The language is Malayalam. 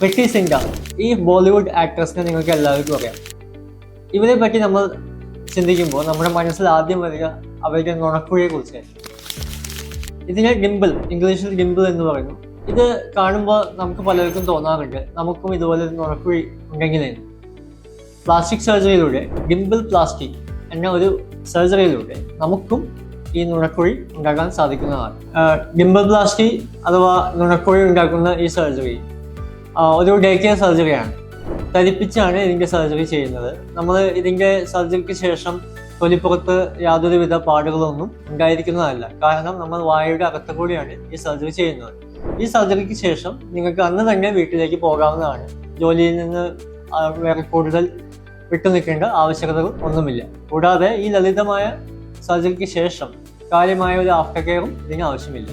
പ്രിറ്റി സിംഗ ഈ ബോളിവുഡ് ആക്ട്രസിനെ നിങ്ങൾക്ക് എല്ലാവർക്കും അറിയാം. ഇവരെ പറ്റി നമ്മൾ ചിന്തിക്കുമ്പോൾ നമ്മുടെ മനസ്സിൽ ആദ്യം വരിക അവരുടെ നുണക്കുഴിയെ കുറിച്ചായിരിക്കും ഇതിനെ ഗിംബിൾ ഇംഗ്ലീഷിൽ ഗിംബിൾ എന്ന് പറയുന്നു. ഇത് കാണുമ്പോൾ നമുക്ക് പലർക്കും തോന്നാറുണ്ട്. നമുക്കും ഇതുപോലെ ഒരു നുണക്കുഴി ഉണ്ടെങ്കിലേന്ന് പ്ലാസ്റ്റിക് സർജറിയിലൂടെ ഗിംബിൾ പ്ലാസ്റ്റിക് എന്ന ഒരു സർജറിയിലൂടെ നമുക്കും ഈ നുണക്കുഴി ഉണ്ടാക്കാൻ സാധിക്കുന്നതാണ്. ഗിംബിൾ പ്ലാസ്റ്റി അഥവാ നുണക്കുഴി ഉണ്ടാക്കുന്ന ഈ സർജറി. ഒരു ഡേ കെയർ സർജറിയാണ് ധരിപ്പിച്ചാണ് ഇതിന്റെ സർജറി ചെയ്യുന്നത്. നമ്മൾ ഇതിന്റെ സർജറിക്ക് ശേഷം തൊലിപ്പുറത്ത് യാതൊരുവിധ പാടുകളൊന്നും ഉണ്ടായിരിക്കുന്നതല്ല. കാരണം നമ്മൾ വായയുടെ അകത്ത് കൂടിയാണ് ഈ സർജറി ചെയ്യുന്നത്. ഈ സർജറിക്ക് ശേഷം നിങ്ങൾക്ക് അന്ന് തന്നെ വീട്ടിലേക്ക് പോകാവുന്നതാണ്. ജോലിയിൽ നിന്ന് വേറെ കൂടുതൽ വിട്ടു നിൽക്കേണ്ട ആവശ്യകതകൾ ഒന്നുമില്ല. കൂടാതെ ഈ ലളിതമായ സർജറിക്ക് ശേഷം കാര്യമായ ഒരു ആഫ്റ്റർ കെയറും ഇതിന് ആവശ്യമില്ല.